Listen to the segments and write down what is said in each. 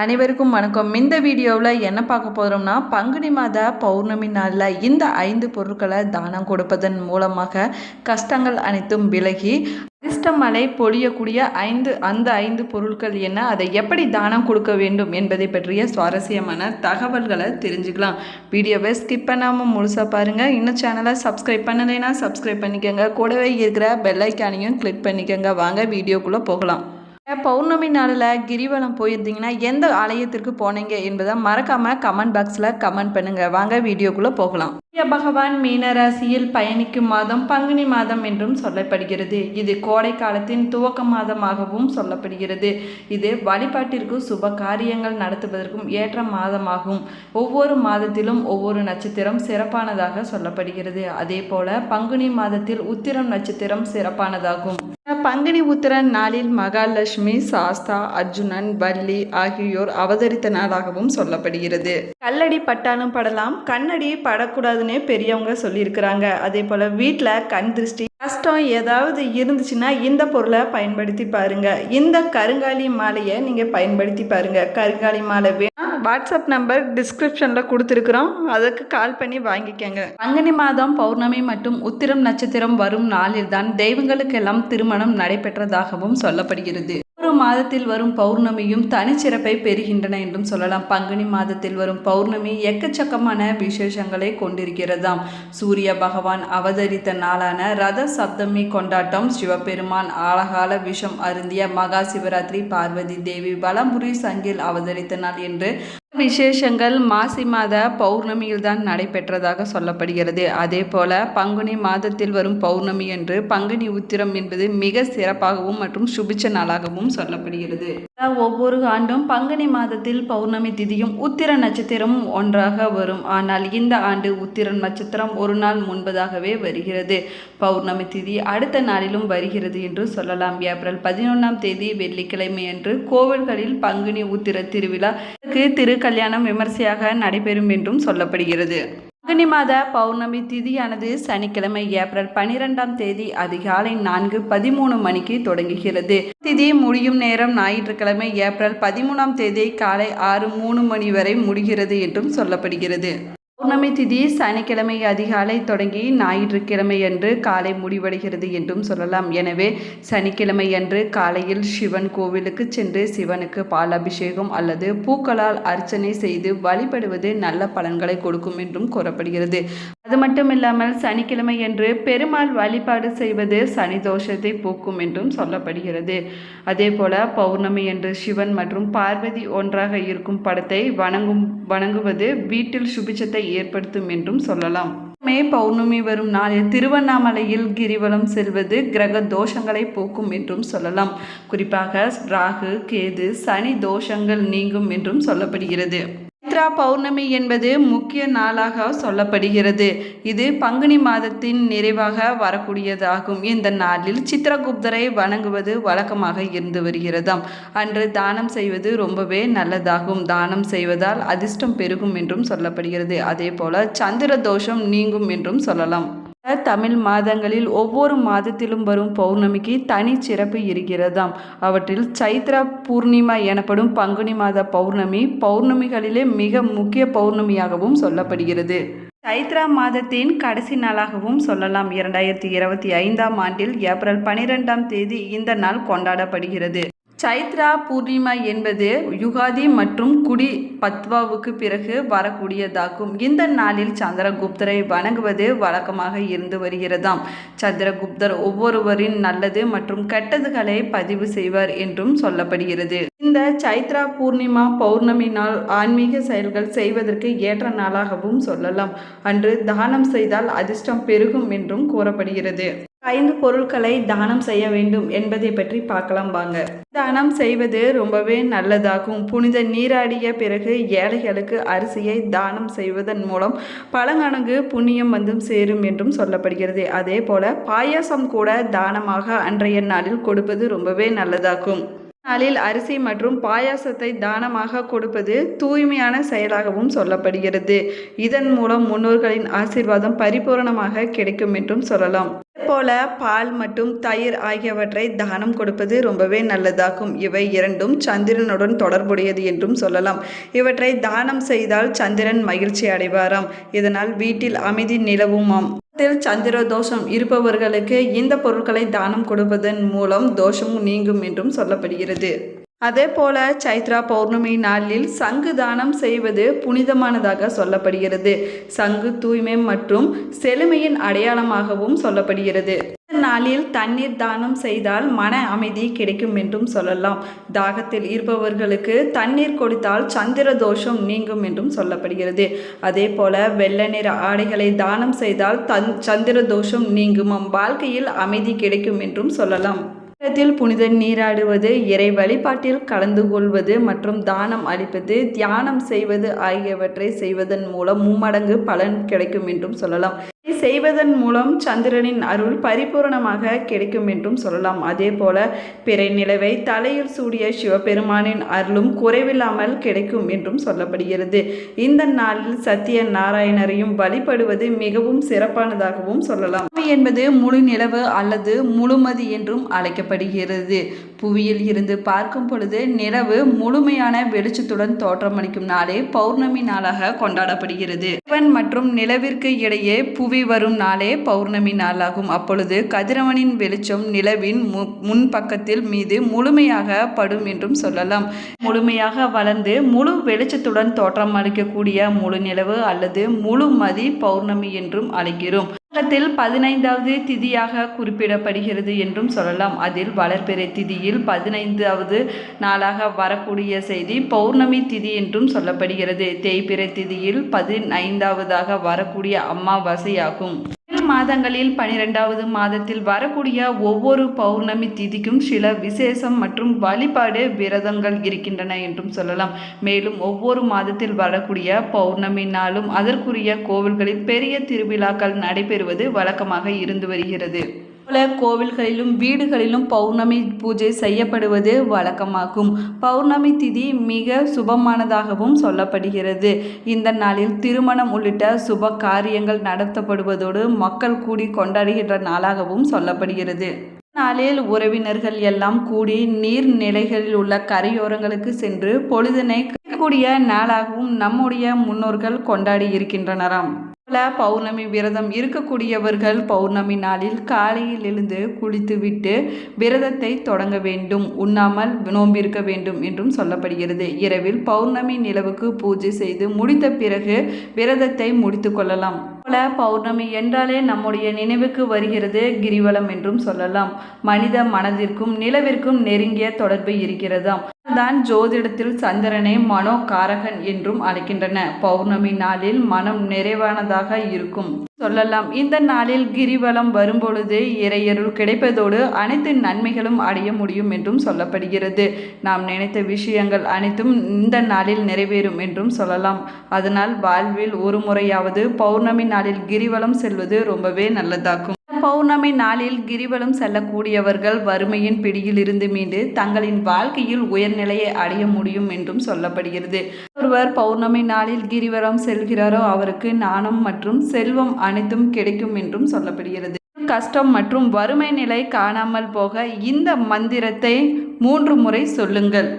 அனைவருக்கும் வணக்கம். இந்த வீடியோவில் என்ன பார்க்க போகிறோம்னா பங்குனி மாத பௌர்ணமி நாளில் இந்த ஐந்து பொருட்களை தானம் கொடுப்பதன் மூலமாக கஷ்டங்கள் அனைத்தும் விலகி அதிர்ஷ்டமலை பொழியக்கூடிய ஐந்து அந்த ஐந்து பொருட்கள் என்ன அதை எப்படி தானம் கொடுக்க வேண்டும் என்பதை பற்றிய சுவாரஸ்யமான தகவல்களை தெரிஞ்சுக்கலாம். வீடியோவை ஸ்கிப் பண்ணாமல் முழுசாக பாருங்கள் இன்னும் சேனலை சப்ஸ்கிரைப் பண்ணலைன்னா சப்ஸ்கிரைப் பண்ணிக்கோங்க. கூடவே இருக்கிற பெல்லைக்கானையும் கிளிக் பண்ணிக்கோங்க. வாங்க வீடியோக்குள்ளே போகலாம். பௌர்ணமி நாளில் கிரிவலம் போயிருந்தீங்கன்னா எந்த ஆலயத்திற்கு போனீங்க என்பதை மறக்காமல் கமெண்ட் பாக்ஸில் கமெண்ட் பண்ணுங்கள் வாங்க வீடியோக்குள்ளே போகலாம். சூரிய பகவான் மீனராசியில் பயணிக்கும் மாதம் பங்குனி மாதம் என்றும் சொல்லப்படுகிறது. இது கோடை காலத்தின் துவக்க மாதமாகவும் சொல்லப்படுகிறது. இது வழிபாட்டிற்கு சுப காரியங்கள் நடத்துவதற்கும் ஏற்ற மாதமாகும். ஒவ்வொரு மாதத்திலும் ஒவ்வொரு நட்சத்திரம் சிறப்பானதாக சொல்லப்படுகிறது. அதே போல பங்குனி மாதத்தில் உத்திரம் நட்சத்திரம் சிறப்பானதாகும். பங்குனி உத்திரன் நாளில் மகாலட்சுமி சாஸ்தா அர்ஜுனன் வள்ளி ஆகியோர் அவதரித்த நாளாகவும் சொல்லப்படுகிறது. கல்லடி பட்டாலும் படலாம் கண்ணடி படக்கூடாதுன்னே பெரியவங்க சொல்லியிருக்கிறாங்க. அதே போல் வீட்டில் கண் திருஷ்டி கஷ்டம் ஏதாவது இருந்துச்சுன்னா இந்த பொருளை பயன்படுத்தி பாருங்க. இந்த கருங்காலி மாலையை நீங்கள் பயன்படுத்தி பாருங்க. கருங்காலி மாலை வேணா வாட்ஸ்அப் நம்பர் டிஸ்கிரிப்ஷனில் கொடுத்துருக்குறோம். அதுக்கு கால் பண்ணி வாங்கிக்கோங்க. பங்குனி மாதம் பௌர்ணமி மற்றும் உத்திரம் நட்சத்திரம் வரும் நாளில்தான் தெய்வங்களுக்கெல்லாம் திருமணம் நடைபெற்றதாகவும் சொல்லப்படுகிறது. மாதத்தில் வரும் பௌர்ணமியும் தனிச்சிறப்பை பெறுகின்றன என்றும் சொல்லலாம். பங்குனி மாதத்தில் வரும் பௌர்ணமி எக்கச்சக்கமான விசேஷங்களை கொண்டிருக்கிறதாம். சூரிய பகவான் அவதரித்த நாளான ரத சப்தமி கொண்டாட்டம் சிவபெருமான் ஆழகால விஷம் அருந்திய மகா சிவராத்திரி பார்வதி தேவி வலம்புரி சங்கில் அவதரித்த நாள் என்று விசேஷங்கள் மாசி மாத பௌர்ணமியில் தான் நடைபெற்றதாக சொல்லப்படுகிறது. அதே போல பங்குனி மாதத்தில் வரும் பௌர்ணமி என்று பங்குனி உத்திரம் என்பது மிக சிறப்பாகவும் மற்றும் சுபிச்ச நாளாகவும் சொல்லப்படுகிறது. ஒவ்வொரு ஆண்டும் பங்குனி மாதத்தில் பௌர்ணமி திதியும் உத்திர நட்சத்திரமும் ஒன்றாக வரும். ஆனால் இந்த ஆண்டு உத்திர நட்சத்திரம் ஒரு நாள் முன்பதாகவே வருகிறது. பௌர்ணமி திதி அடுத்த நாளிலும் வருகிறது என்று சொல்லலாம். ஏப்ரல் பதினொன்றாம் தேதி வெள்ளிக்கிழமை அன்று கோவில்களில் பங்குனி உத்திர திருவிழா திரு கல்யாணம் விமர்சையாக நடைபெறும் என்றும் சொல்லப்படுகிறது. அக்னி மாத பௌர்ணமி திதியானது சனிக்கிழமை ஏப்ரல் பனிரெண்டாம் தேதி அதிகாலை நான்கு பதிமூணு மணிக்கு தொடங்குகிறது. திதி முடியும் நேரம் ஞாயிற்றுக்கிழமை ஏப்ரல் பதிமூணாம் தேதி காலை ஆறு மூணு மணி வரை முடிகிறது என்றும் சொல்லப்படுகிறது. பௌர்ணமி திதி சனிக்கிழமை அதிகாலை தொடங்கி ஞாயிற்றுக்கிழமை அன்று காலை முடிவடைகிறது என்றும் சொல்லலாம். எனவே சனிக்கிழமை அன்று காலையில் சிவன் கோவிலுக்கு சென்று சிவனுக்கு பால் அபிஷேகம் அல்லது பூக்களால் அர்ச்சனை செய்து வழிபடுவது நல்ல பலன்களை கொடுக்கும் என்றும் கூறப்படுகிறது. அது மட்டும் இல்லாமல் சனிக்கிழமை என்று பெருமாள் வழிபாடு செய்வது சனி தோஷத்தை போக்கும் என்றும் சொல்லப்படுகிறது. அதே போல பௌர்ணமி என்று சிவன் மற்றும் பார்வதி ஒன்றாக இருக்கும் படத்தை வணங்கும் வணங்குவது வீட்டில் சுபிச்சத்தை ஏற்படுத்தும் என்றும் சொல்லலாம். மே பௌர்ணமி வரும் நாளில் திருவண்ணாமலையில் கிரிவலம் செல்வது கிரக தோஷங்களை போக்கும் என்றும் சொல்லலாம். குறிப்பாக ராகு கேது சனி தோஷங்கள் நீங்கும் என்றும் சொல்லப்படுகிறது. சித்ரா பௌர்ணமி என்பது முக்கிய நாளாக சொல்லப்படுகிறது. இது பங்குனி மாதத்தின் நிறைவாக வரக்கூடியதாகும். இந்த நாளில் சித்ரகுப்தரை வணங்குவது வழக்கமாக இருந்து வருகிறதாம். அன்று தானம் செய்வது ரொம்பவே நல்லதாகும். தானம் செய்வதால் அதிர்ஷ்டம் பெருகும் என்றும் சொல்லப்படுகிறது. அதே போல சந்திர தோஷம் நீங்கும் என்றும் சொல்லலாம். தமிழ் மாதங்களில் ஒவ்வொரு மாதத்திலும் வரும் பௌர்ணமிக்கு தனி சிறப்பு இருக்கிறதாம். அவற்றில் சைத்ரா பூர்ணிமா எனப்படும் பங்குனி மாத பௌர்ணமி பௌர்ணமிகளிலே மிக முக்கிய பௌர்ணமியாகவும் சொல்லப்படுகிறது. சைத்ரா மாதத்தின் கடைசி நாளாகவும் சொல்லலாம். இரண்டாயிரத்தி இருபத்தி ஐந்தாம் ஆண்டில் ஏப்ரல் பனிரெண்டாம் தேதி இந்த நாள் கொண்டாடப்படுகிறது. சைத்ரா பூர்ணிமா என்பது யுகாதி மற்றும் குடி பத்வாவுக்கு பிறகு வரக்கூடியதாகும். இந்த நாளில் சந்திரகுப்தரை வணங்குவது வழக்கமாக இருந்து வருகிறதாம். சந்திரகுப்தர் ஒவ்வொருவரின் நல்லது மற்றும் கெட்டதுகளை பதிவு செய்வார் என்றும் சொல்லப்படுகிறது. இந்த சைத்ரா பூர்ணிமா பௌர்ணமி நாள் ஆன்மீக செயல்கள் செய்வதற்கு ஏற்ற நாளாகவும் சொல்லலாம். அன்று தானம் செய்தால் அதிர்ஷ்டம் பெருகும் என்றும் கூறப்படுகிறது. ஐந்து பொருட்களை தானம் செய்ய வேண்டும் என்பதை பற்றி பார்க்கலாம் வாங்க. தானம் செய்வது ரொம்பவே நல்லதாகும். புனித நீராடிய பிறகு ஏழைகளுக்கு அரிசியை தானம் செய்வதன் மூலம் பழங்கணங்கு புண்ணியம் வந்தும் சேரும் என்றும் சொல்லப்படுகிறது. அதே போல பாயாசம் கூட தானமாக அன்றைய நாளில் கொடுப்பது ரொம்பவே நல்லதாகும். நாளில் அரிசி மற்றும் பாயாசத்தை தானமாக கொடுப்பது தூய்மையான செயலாகவும் சொல்லப்படுகிறது. இதன் மூலம் முன்னோர்களின் ஆசீர்வாதம் பரிபூரணமாக கிடைக்கும் என்றும் சொல்லலாம். போல பால் மற்றும் தயிர் ஆகியவற்றை தானம் கொடுப்பது ரொம்பவே நல்லதாகும். இவை இரண்டும் சந்திரனுடன் தொடர்புடையது என்றும் சொல்லலாம். இவற்றை தானம் செய்தால் சந்திரன் மகிழ்ச்சி அடைவாராம். இதனால் வீட்டில் அமைதி நிலவுமாம். குடும்பத்தில் சந்திர தோஷம் இருப்பவர்களுக்கு இந்த பொருட்களை தானம் கொடுப்பதன் மூலம் தோஷமும் நீங்கும் என்றும் சொல்லப்படுகிறது. அதே போல சைத்ரா பௌர்ணமி நாளில் சங்கு தானம் செய்வது புனிதமானதாக சொல்லப்படுகிறது. சங்கு தூய்மை மற்றும் செழுமையின் அடையாளமாகவும் சொல்லப்படுகிறது. நாளில் தண்ணீர் தானம் செய்தால் மன அமைதி கிடைக்கும் என்றும் சொல்லலாம். தாகத்தில் இருப்பவர்களுக்கு தண்ணீர் கொடுத்தால் சந்திர தோஷம் நீங்கும் என்றும் சொல்லப்படுகிறது. அதே போல வெள்ள நிற ஆடைகளை தானம் செய்தால் தன் சந்திர தோஷம் நீங்கும் வாழ்க்கையில் அமைதி கிடைக்கும் என்றும் சொல்லலாம். நேரத்தில் புனித நீராடுவது இறை வழிபாட்டில் கலந்து கொள்வது மற்றும் தானம் அளிப்பது தியானம் செய்வது ஆகியவற்றை செய்வதன் மூலம் மும்மடங்கு பலன் கிடைக்கும் என்றும் சொல்லலாம். செய்வதன் மூலம் சந்திரனின் அருள் பரிபூரணமாக கிடைக்கும் என்றும் சொல்லலாம். அதே போல பிறை நிலவை தலையில் சூடிய சிவபெருமானின் அருளும் குறைவில்லாமல் கிடைக்கும் என்றும் சொல்லப்படுகிறது. இந்த நாளில் சத்திய நாராயணரையும் வழிபடுவது மிகவும் சிறப்பானதாகவும் சொல்லலாம். என்பது முழு நிலவு அல்லது முழுமதி என்றும் அழைக்கப்படுகிறது. புவியில் இருந்து பார்க்கும் பொழுது நிலவு முழுமையான வெளிச்சத்துடன் தோற்றமளிக்கும் நாளே பௌர்ணமி நாளாக கொண்டாடப்படுகிறது. சிவன் மற்றும் நிலவிற்கு இடையே புவி வரும் நாளே பௌர்ணமி நாளாகும். அப்பொழுது கதிரவனின் வெளிச்சம் நிலவின் மு முன் பக்கத்தில் மீது முழுமையாக படும் என்றும் சொல்லலாம். முழுமையாக வளர்ந்து முழு வெளிச்சத்துடன் தோற்றம் அளிக்கக்கூடிய முழு நிலவு அல்லது முழு மதி பௌர்ணமி என்றும் அழைக்கிறோம். உலகத்தில் பதினைந்தாவது திதியாக குறிப்பிடப்படுகிறது என்றும் சொல்லலாம். அதில் வளர்பிறை திதியில் பதினைந்தாவது நாளாக வரக்கூடிய செய்தி பௌர்ணமி திதி என்றும் சொல்லப்படுகிறது. தேய்பிறை திதியில் பதினைந்தாவதாக வரக்கூடிய அமாவாசையாகும். மாதங்களில் பனிரெண்டாவது மாதத்தில் வரக்கூடிய ஒவ்வொரு பௌர்ணமி திதிக்கும் சில விசேஷம் மற்றும் வழிபாடு விரதங்கள் இருக்கின்றன என்றும் சொல்லலாம். மேலும் ஒவ்வொரு மாதத்தில் வரக்கூடிய பௌர்ணமி நாளும் அதற்குரிய கோவில்களில் பெரிய திருவிழாக்கள் நடைபெறுவது வழக்கமாக இருந்து வருகிறது. பல கோவில்களிலும் வீடுகளிலும் பௌர்ணமி பூஜை செய்யப்படுவது வழக்கமாகும். பௌர்ணமி திதி மிக சுபமானதாகவும் சொல்லப்படுகிறது. இந்த நாளில் திருமணம் உள்ளிட்ட சுப காரியங்கள் நடத்தப்படுவதோடு மக்கள் கூடி கொண்டாடுகின்ற நாளாகவும் சொல்லப்படுகிறது. நாளில் உறவினர்கள் எல்லாம் கூடி நீர்நிலைகளில் உள்ள கரையோரங்களுக்கு சென்று பொழுதினை கூடிய நாளாகவும் நம்முடைய முன்னோர்கள் கொண்டாடி இருக்கின்றனராம். பௌர்ணமி விரதம் இருக்கக்கூடியவர்கள் பௌர்ணமி நாளில் காலையில் எழுந்து குளித்துவிட்டு விரதத்தை தொடங்க வேண்டும். உண்ணாமல் நோம்பிருக்க வேண்டும் என்றும் சொல்லப்படுகிறது. இரவில் பௌர்ணமி நிலவுக்கு பூஜை செய்து முடித்த பிறகு விரதத்தை முடித்து கொள்ளலாம். போல பௌர்ணமி என்றாலே நம்முடைய நினைவுக்கு வருகிறது கிரிவலம் என்றும் சொல்லலாம். மனித மனதிற்கும் நிலவிற்கும் நெருங்கிய தொடர்பு இருக்கிறதாம். தான் ஜோதிடத்தில் சந்திரனை மனோ காரகன் என்றும் அழைக்கின்றன. பௌர்ணமி நாளில் மனம் நிறைவானதாக இருக்கும். சொல்லலாம் இந்த நாளில் கிரிவலம் வரும்பொழுது இறையருள் கிடைப்பதோடு அனைத்து நன்மைகளும் அடைய முடியும் என்றும் சொல்லப்படுகிறது. நாம் நினைத்த விஷயங்கள் அனைத்தும் இந்த நாளில் நிறைவேறும் என்றும் சொல்லலாம். அதனால் வாழ்வில் ஒரு முறையாவது பௌர்ணமி நாளில் கிரிவலம் செல்வது ரொம்பவே நல்லதாகும். பௌர்ணமி நாளில் கிரிவலம் செல்லக்கூடியவர்கள் வறுமையின் பிடியில் இருந்து மீண்டு தங்களின் வாழ்க்கையில் உயர்நிலையை அடைய முடியும் என்றும் சொல்லப்படுகிறது. ஒருவர் பௌர்ணமி நாளில் கிரிவலம் செல்கிறாரோ அவருக்கு நாணம் மற்றும் செல்வம் அனைத்தும் கிடைக்கும் என்றும் சொல்லப்படுகிறது. கஷ்டம் மற்றும் வறுமை நிலை காணாமல் போக இந்த மந்திரத்தை மூன்று முறை சொல்லுங்கள்.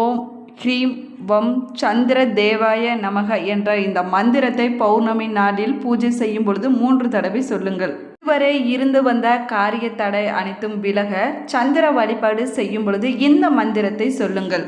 ஓம் ஹ்ரீம் வம் சந்திர தேவாய நமக என்ற இந்த மந்திரத்தை பௌர்ணமி நாளில் பூஜை செய்யும் பொழுது மூன்று தடவை சொல்லுங்கள். இதுவரை இருந்து வந்த காரிய தடை அனைத்தும் விலக சந்திர வழிபாடு செய்யும் பொழுது இந்த மந்திரத்தை சொல்லுங்கள்.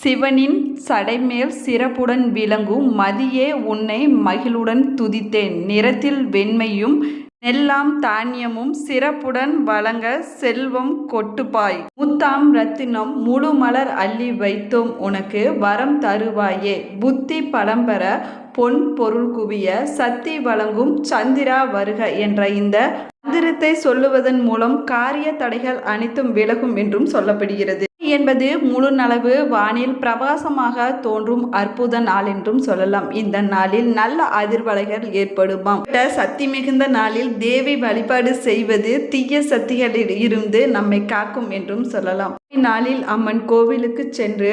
சிவனின் சடைமேல் சிறப்புடன் விளங்கும் மதியே உன்னை மகிழுடன் துதித்தேன். நிறத்தில் வெண்மையும் நெல்லாம் தானியமும் சிறப்புடன் வழங்க செல்வம் கொட்டுப்பாய். முத்தாம் ரத்தினம் முழு மலர் அள்ளி வைத்தோம் உனக்கு வரம் தருவாயே. புத்தி பழம்பெற பொன் பொருள் குவிய சக்தி வழங்கும் சந்திரா வருக என்ற இந்த மந்திரத்தை சொல்லுவதன் மூலம் காரிய தடைகள் அனைத்தும் விலகும் என்றும் சொல்லப்படுகிறது. என்பது முழு நலவு வானில் பிரகாசமாக தோன்றும் அற்புத நாள் என்றும் சொல்லலாம். இந்த நாளில் நல்ல அதிர்வலைகள் ஏற்படுமாம். சக்தி மிகுந்த நாளில் தேவி வழிபாடு செய்வது தீய சக்திகளில் இருந்து நம்மை காக்கும் என்றும் சொல்லலாம். நாளில் அம்மன் கோவிலுக்கு சென்று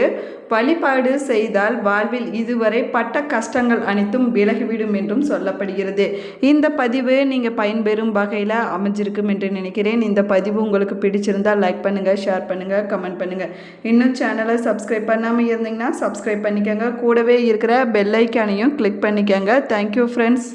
வழிபாடு செய்தால் வாழ்வில் இதுவரை பட்ட கஷ்டங்கள் அனைத்தும் விலகிவிடும் என்றும் சொல்லப்படுகிறது. இந்த பதிவு நீங்கள் பயன்பெறும் வகையில் அமைஞ்சிருக்கும் என்று நினைக்கிறேன். இந்த பதிவு உங்களுக்கு பிடிச்சிருந்தால் லைக் பண்ணுங்கள் ஷேர் பண்ணுங்கள் கமெண்ட் பண்ணுங்கள் இன்னும் சேனலை சப்ஸ்கிரைப் பண்ணாமல் இருந்தீங்கன்னா சப்ஸ்கிரைப் பண்ணிக்கோங்க. கூடவே இருக்கிற பெல் ஐக்கானையும் கிளிக் பண்ணிக்கோங்க. Thank you friends